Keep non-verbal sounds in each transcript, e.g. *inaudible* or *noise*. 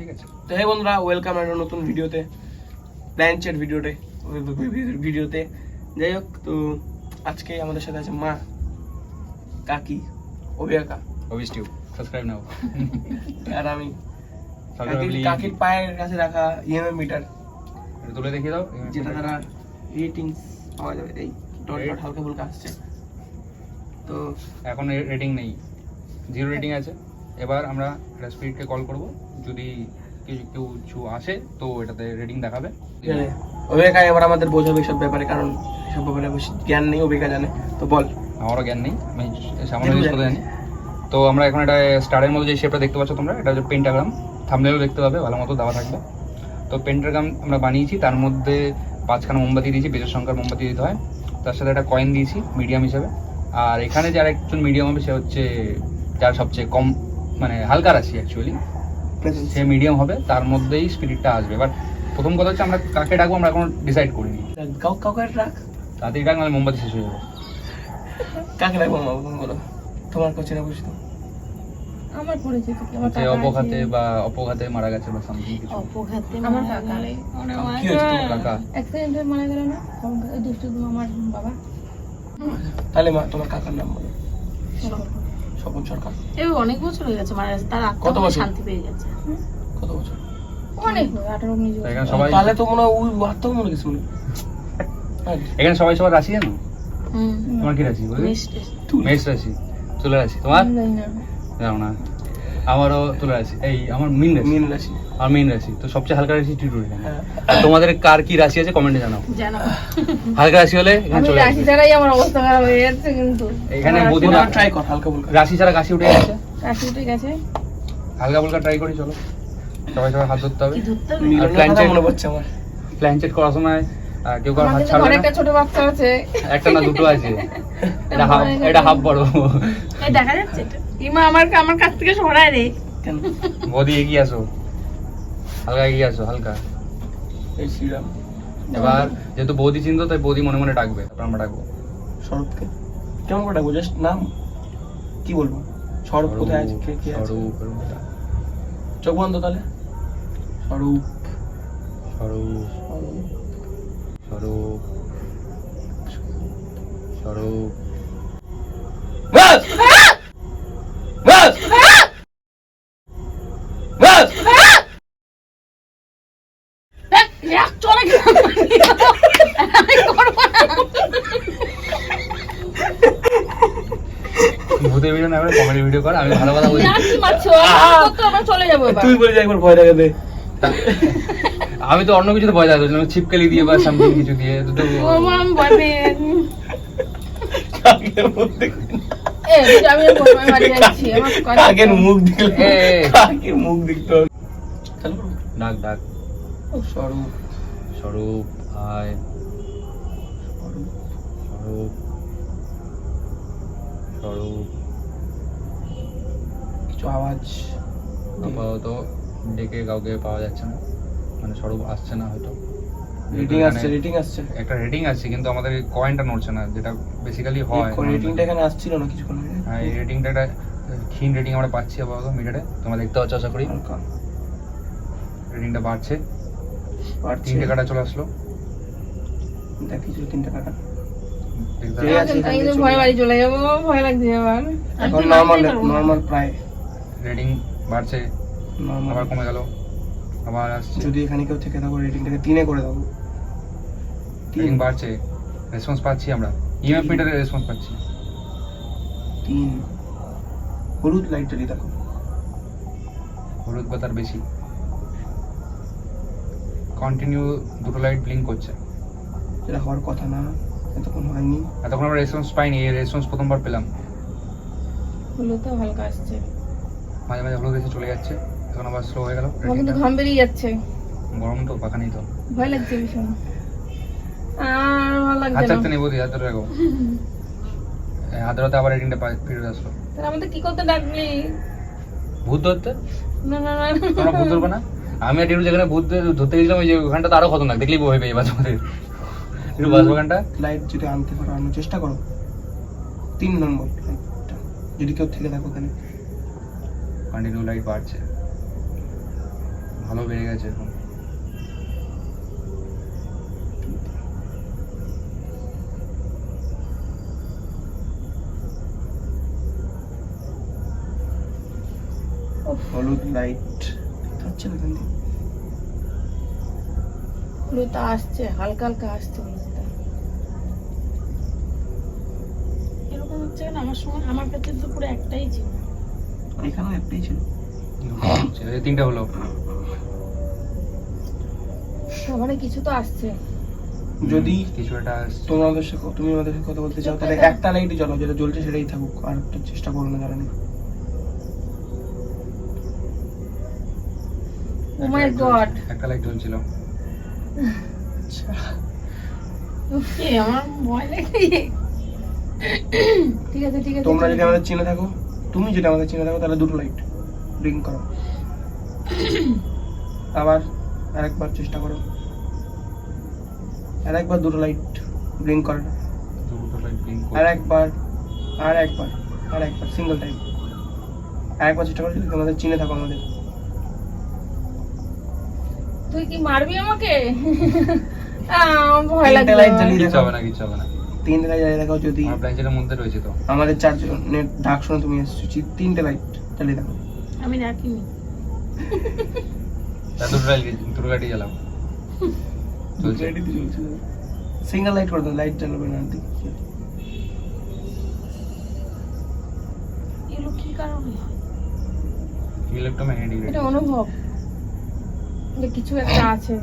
ঠিক আছে। তো বন্ধুরা ওয়েলকাম একটা নতুন ভিডিওতে প্ল্যানচেট ভিডিওতে ভিডিওতে যাই হোক তো আজকে আমাদের সাথে আছে মা কাকি অভিয়াকা। অবভিয়াসলি সাবস্ক্রাইব নাও। আর আমি কাকির পায়ের কাছে রাখা ইএমএম মিটার তুলে দেখিয়ে দাও যেটা দ্বারা রেটিংস পাওয়া যাবে। এই ডট ডট হালকা ফুলকা আসছে। তো এখন রেটিং নেই। জিরো রেটিং আছে। এবার আমরা একটা স্পিডকে কল করব। যদি কিছু কেউ কিছু আসে তো এটাতে রেডিং দেখাবে। অভিয়াকা এবার আমাদের বোঝাবে এসব ব্যাপারে কারণ এসব ব্যাপারে বেশি জ্ঞান নেই অভিজ্ঞা জানে। তো বল। আমারও জ্ঞান নেই আমি সামান্য ইউজ করতে জানি। তো আমরা এখন একটা স্টারের মধ্যে যে শেপটা দেখতে পাচ্ছ তোমরা এটা হচ্ছে পেন্টাগ্রাম থামনেলও দেখতে পাবে ভালো মতো দেওয়া থাকবে। তো পেন্টাগ্রাম আমরা বানিয়েছি তার মধ্যে পাঁচখানা মোমবাতি দিয়েছি বেজের সংখ্যার মোমবাতি দিতে হয়। তার সাথে একটা কয়েন দিয়েছি মিডিয়াম হিসাবে। আর এখানে যার একজন মিডিয়াম হবে সে হচ্ছে যার সবচেয়ে কম মানে হালকা রাশি অ্যাকচুয়ালি সে মিডিয়াম হবে তার মধ্যেই স্পিরিটটা আসবে। এবার প্রথম কথা হচ্ছে আমরা কাকে ডাকবো আমরা এখন ডিসাইড করিনি। কাউকে রাখ তাড়াতাড়ি ডাক নাহলে মোমবাতি শেষ হয়ে যাবে। কাকে রাখব মা বলো। তোমার কোচে না বুঝতো আমার পরিচিত আমার কাকা অপঘাতে বা অপঘাতে মারা গেছে বা সামথিং কিছু। অপঘাতে আমার কাকা। গেলে। কি হয়েছে তোমার কাকা? অ্যাক্সিডেন্টে মারা গেল না? দুষ্টু আমার বাবা। তাহলে মা তোমার কাকার নাম বলো। স্বপন সরকার? এই অনেক বছর হয়ে গেছে মারা তার কত বছর? শান্তি পেয়ে গেছে। কত বছর? অনেক আঠারো উনিশ এখানে সবাই তাহলে তো মনে হয় ওই আত্মা মনে গেছে মনে এখানে সবাই সবার রাশি জানো? তোমার কি রাশি মেষ রাশি। তুলা রাশি। তোমার? জানো জানি না। আমারও তুলা রাশি এই আমার মিন রাশি। মিন রাশি। আমার মিন রাশি। তো সবচেয়ে হালকা রাশি হ্যাঁ। তোমাদের কার কি রাশি আছে কমেন্টে জানাও। জানো হালকা রাশি হলে এখানে চলে রাশি ছাড়াই আমার অবস্থা খারাপ হয়ে যাচ্ছে কিন্তু। এখানে ট্রাই কর হালকা ফুলকা রাশি ছাড়া কাশি উঠে গেছে? রাশি ঠিক আছে হালকা ফুলকা ট্রাই করি চলো। সবাই সবাই হাত ধরতে হবে। কথা check- মনে পড়ছে আমার। প্ল্যান চেট করার সময় কেউ কারও হাত ছাড়বে একটা ছোট বাচ্চা আছে। একটা না দুটো আছে। *laughs* এটা হাফ এটা হাফ বড়। এই দেখা যাচ্ছে এটা? ইমা আমার আমার কাছ থেকে সরায় রে কেন? বৌদি এগিয়ে আসো। হালকা এগিয়ে আসো হালকা। এই শ্রীরাম। এবার যেহেতু বৌদি চিন্তা তাই বৌদি মনে মনে ডাকবে। তারপর আমরা ডাকবো। শরৎকে? কেমন করে ডাকবো? জাস্ট নাম? কি বলব? শরৎ কোথায় আছে? কে কে আছে? স্বরূপ। চোখ বন্ধ তাহলে? স্বরূপ। স্বরূপ। স্বরূপ। স্বরূপ বাস বাস বাস এক চলে গেল। আমি করব না। ভূতের ভিডিও না করে কমেডি ভিডিও কর আমি ভালো কথা তো আমরা চলে যাব তুই বলে যে একবার ভয় লাগে দে আমি তো অন্য কিছুতে ভয় লাগতো ছিপকালি দিয়ে বা সামথিং কিছু দিয়ে দুটো আমি কাকের মুখ দেখলে আমি কাকের দেখতে হবে। ডাক ডাক। স্বরূপ। স্বরূপ আয়। স্বরূপ স্বরূপ। স্বরূপ কিছু আওয়াজ আপাতত ডেকে কাউকে পাওয়া যাচ্ছে না। মানে স্বরূপ আসছে না হয়তো। রেটিং আসছে রেটিং আসছে। একটা রেটিং আছে কিন্তু আমাদের কয়েনটা নড়ছে না যেটা বেসিক্যালি হয় রেটিংটা এখানে আসছিল না কিছুক্ষণ হ্যাঁ এই রেটিংটা একটা ক্ষীণ রেটিং আমরা পাচ্ছি আপাতত মিটারে তোমরা দেখতে পাচ্ছ আশা করি। রেটিংটা বাড়ছে। বাড়ছে। তিনটে কাটা চলে আসলো। দেখ কিছু তিনটা কাটা। ভয় চলে বাড়ি চলে যাব ভয় লাগছে আবার। এখন নর্মাল। নর্মাল প্রায় রেটিং বাড়ছে আবার কমে গেল আবার আসছে। যদি এখানে কেউ থেকে থাকো রেটিংটাকে তিনে করে দাও। রেটিং তিন বাড়ছে রেসপন্স পাচ্ছি আমরা। ইএমএফ মিটারে রেসপন্স পাচ্ছি। তিন। হলুদ লাইট জ্বালিয়ে দেখো। হলুদ বা তার বেশি। কন্টিনিউ দুটো লাইট ব্লিঙ্ক করছে। যেটা হওয়ার কথা না এতক্ষণ হয়নি। এতক্ষণ আমরা রেসপন্স পাইনি এই রেসপন্স প্রথমবার পেলাম। হলো তো হালকা আসছে। মাঝে মাঝে হলুদ এসে চলে যাচ্ছে। এখন আবার স্লো হয়ে গেল। কিন্তু ঘাম বেরিয়ে যাচ্ছে। গরম তো পাখা নেই তো। ভয় লাগছে ভীষণ। আর ভালো লাগছে না। হাত ধরে রাখো। *laughs* হাত ধরাতে আবার রেটিংটা ফিরে আসলো। তাহলে আমাদের কি করতে ডাকলি ভূত ধরতে? না না না। তোমরা ভূত ধরবে না? আমি আর যেখানে ভূত ধরতে গেছিলাম ওই যে ওখানটা তো আরও খতরনাক। দেখলেই ভয় পেয়ে বাস আমাদের একটু বাস ওখানটা। লাইট যদি আনতে পারো আনার চেষ্টা করো। তিন নম্বর যদি কেউ থেকে থাকো ওখানে। কন্টিনিউ লাইট বাড়ছে। ভালো বেড়ে গেছে এখন। হলুদ লাইট। হচ্ছে না হলুদটা আসছে হালকা হালকা আসছে হলুদটা। এরকম হচ্ছে না আমার সময় আমার কাছে তো পুরো একটাই ছিল। এখানেও একটাই ছিল। তিনটা হলো। সবারই কিছু তো আসছে। যদি কিছু একটা আসছে। তোমাদের সাথে তুমি আমাদের সাথে কথা বলতে চাও তাহলে একটা লাইটই জ্বালাও যেটা জ্বলছে সেটাই থাকুক আর একটা চেষ্টা করো না জ্বালানো ও মাই গড একটা লাইট জ্বলছিল। *laughs* এ আমার ভয় লাগে। ঠিক আছে ঠিক আছে তোমরা যদি। আমাদের চিনে থাকো। তুমি যদি আমাদের চিনে থাকো তাহলে দুটো লাইট ব্লিং করো। আবার আরেকবার চেষ্টা করো। আরেকবার দুটো লাইট ব্লিং করে না। দুটো লাইট ব্লিঙ্ক আর একবার আর একবার আর একবার সিঙ্গেল টাইম আরেকবার চেষ্টা করো যদি তোমাদের চিনে থাকো আমাদের। তুই কি মারবি আমাকে? ভয় লাগছে। light জ্বালিয়ে কিছু হবে না কিছু হবে না? তিনটে লাইট জ্বালিয়ে দেখো যদি। ব্ল্যাঙ্কেটের মধ্যে রয়েছে তো। আমাদের চারজনের ডাক শুনে তুমি এসেছ। তিনটে লাইট জ্বালিয়ে আমি রাখিনি। দুটো লাইট জ্বালাও। চলছে। সিঙ্গেল লাইট করে দাও লাইট জ্বালাবে না ঠিক এগুলো কি কারণে? ইলেকট্রোম্যাগনেটিক এটা অনুভব। যে কিছু একটা আছে।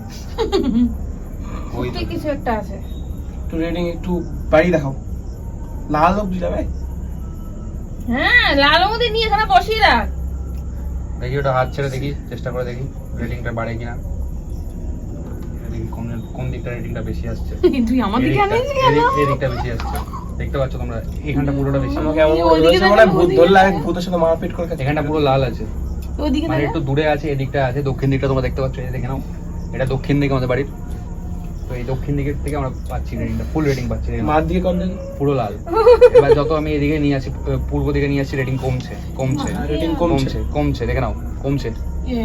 ওই কিছু একটা আছে। একটু রেটিং একটু বাড়ি দেখাও। লাল যাবে? হ্যাঁ লাল নিয়ে এখানে বসিয়ে রাখ। দেখি ওটা হাত ছেড়ে দেখি চেষ্টা করে দেখি রেটিংটা বাড়ে কিনা। দেখি কোন কোন দিকটা রেটিংটা বেশি আসছে। *laughs* তুই আমার দিকে আনিস কেন? বেশি আসছে। দেখতে পাচ্ছ তোমরা এখানটা পুরোটা বেশি। আমাকে এমন বলেছে মনে ভূত ধরলে। ভূতের সাথে মারপিট করে খাচ্ছে। এখানটা পুরো লাল আছে। ওইদিকে মানে একটু দূরে আছে এদিকটা আছে দক্ষিণ দিকটা তোমরা দেখতে পাচ্ছ এই দেখে নাও। এটা দক্ষিণ দিকে আমাদের বাড়ির। তো এই দক্ষিণ দিকের থেকে আমরা পাচ্ছি রেটিংটা ফুল রেটিং পাচ্ছি মার দিকে দেখি পুরো লাল। এবার যত আমি এদিকে নিয়ে আসি পূর্ব দিকে নিয়ে আসি রেটিং কমছে কমছে রেটিং কমছে। কমছে কমছে দেখে নাও কমছে।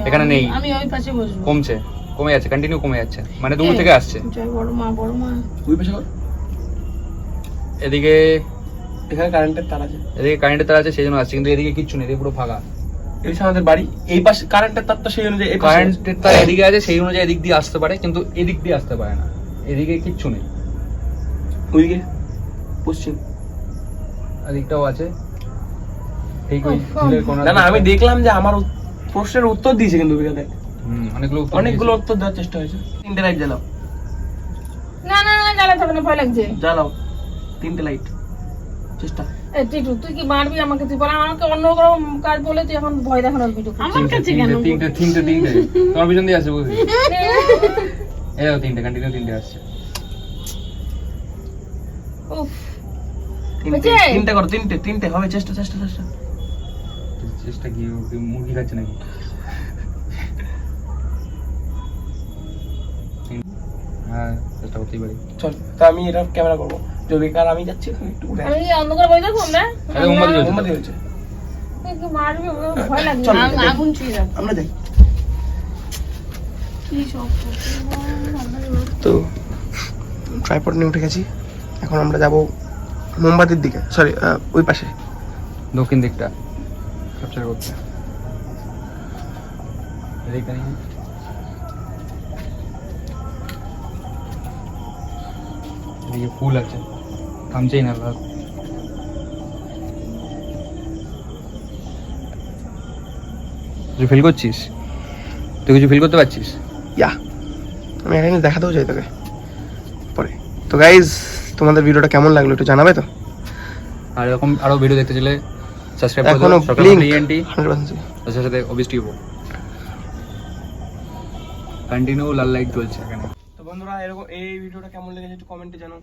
এখানে নেই। আমি ওই পাশে বসবো। কমছে কমে যাচ্ছে কন্টিনিউ কমে যাচ্ছে। মানে দূর থেকে আসছে। বড় মা বড় মা। ওই পাশে এদিকে এখানে কারেন্টের তার আছে। এদিকে কারেন্টের তার আছে সেই জন্য আসছে কিন্তু এদিকে কিচ্ছু নেই এদিকে পুরো ফাঁকা। এই আমাদের বাড়ি এই পাশে কারেন্টের তারটা সেই অনুযায়ী। কারেন্টের তার এদিকে আছে সেই অনুযায়ী এদিক দিয়ে আসতে পারে কিন্তু এদিক দিয়ে আসতে পারে না। এদিকে কিচ্ছু নেই। ওইদিকে পশ্চিম। এদিকটাও আছে। না না আমি দেখলাম যে আমার প্রশ্নের উত্তর দিয়েছে কিন্তু বিকালে। হুম, অনেকগুলো উত্তর অনেকগুলো উত্তর দেওয়ার চেষ্টা হয়েছে। তিনটে লাইট জ্বালাও। না না না জ্বালাতে হবে না ভয় লাগছে। জ্বালাও। তিনটে লাইট চেষ্টা। টিটু তুই কি মারবি আমাকে? তুই বলে আমাকে অন্য কোনো কাজ বলে তুই এখন ভয় দেখানোর ভিডিও আমার তিনটে, কাছে তিনটে, কেন তিনটে তিনটে তিনটে। তোমার পিছন দিয়ে আসছে বুঝলি? *laughs* এই দেখো তিনটে কন্টিনিউ তিনটে আসছে। উফ। তিনটে? তিনটে করো তিনটে তিনটে হবে চেষ্টা চেষ্টা চেষ্টা। চেষ্টা কি মুরগি খাচ্ছে নাকি? *laughs* হ্যাঁ চেষ্টা করতেই পারি। চল তা আমি এটা ক্যামেরা করব। যদি কার আমি যাচ্ছি একটু ঘুরে আমি অন্ধকার বই আরে, মোমবাতি জ্বলছে। মোমবাতি ভয় লাগছে। দেখ। আগুন ছুঁয়ে যাবে। আমরা যাই। তো ট্রাইপড নিয়ে উঠে গেছি। এখন আমরা যাব মোমবাতির দিকে সরি ওই পাশে। দক্ষিণ দিকটা। ক্যাপচার করতে। এদিকে ফুল আছে। থামছেই না লাল তুই ফিল করছিস? তুই কিছু ফিল করতে পারছিস? ইয়া আমি এখানে দেখাতেও চাই তোকে। পরে। তো গাইজ তোমাদের ভিডিওটা কেমন লাগল একটু জানাবে তো? আর এরকম আরও ভিডিও দেখতে চাইলে সাবস্ক্রাইব করে দাও। সরকার ইএনটি 100% তার সাথে টিউব কন্টিনিউ লাল লাইট জ্বলছে এখানে। তো বন্ধুরা এরকম এই ভিডিওটা কেমন লেগেছে একটু কমেন্টে জানাও।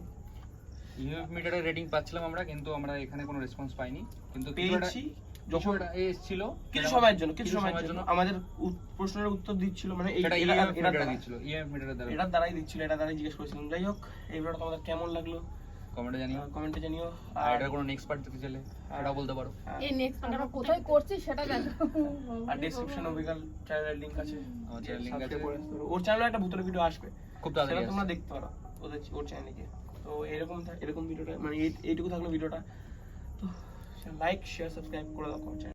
রেটিং পাচ্ছিলাম আমরা কিন্তু আমরা এখানে কোনো রেসপন্স পাইনি। কিন্তু পেয়েছি যখন এসেছিল। কিছু সময়ের জন্য কিছু সময়ের জন্য। আমাদের প্রশ্নের উত্তর দিচ্ছিল মানে এটা এটা দিচ্ছিল ইএফ দ্বারা। এটা দ্বারাই দিচ্ছিল এটা দ্বারাই জিজ্ঞেস করেছিলাম। যাই হোক এই ভিডিওটা তোমাদের কেমন লাগল? কমেন্টে জানিও। কমেন্টে জানিও। আর এটা কোনো নেক্সট পার্ট দিতে চলে এটা বলতে পারো। হ্যাঁ। এই নেক্সট পার্ট আমরা কোথায় করছি সেটা জানো। আর ডেসক্রিপশন অবিকাল চ্যানেলের লিংক আছে। চ্যানেল লিংক আছে। ওর চ্যানেলে একটা ভূতের ভিডিও আসবে। খুব তাড়াতাড়ি তোমরা দেখতে পারো ওদের ওর চ্যানেলে গিয়ে। তো এরকম এরকম ভিডিওটা মানে এইটুকু থাকল ভিডিওটা তো লাইক শেয়ার সাবস্ক্রাইব করে দাও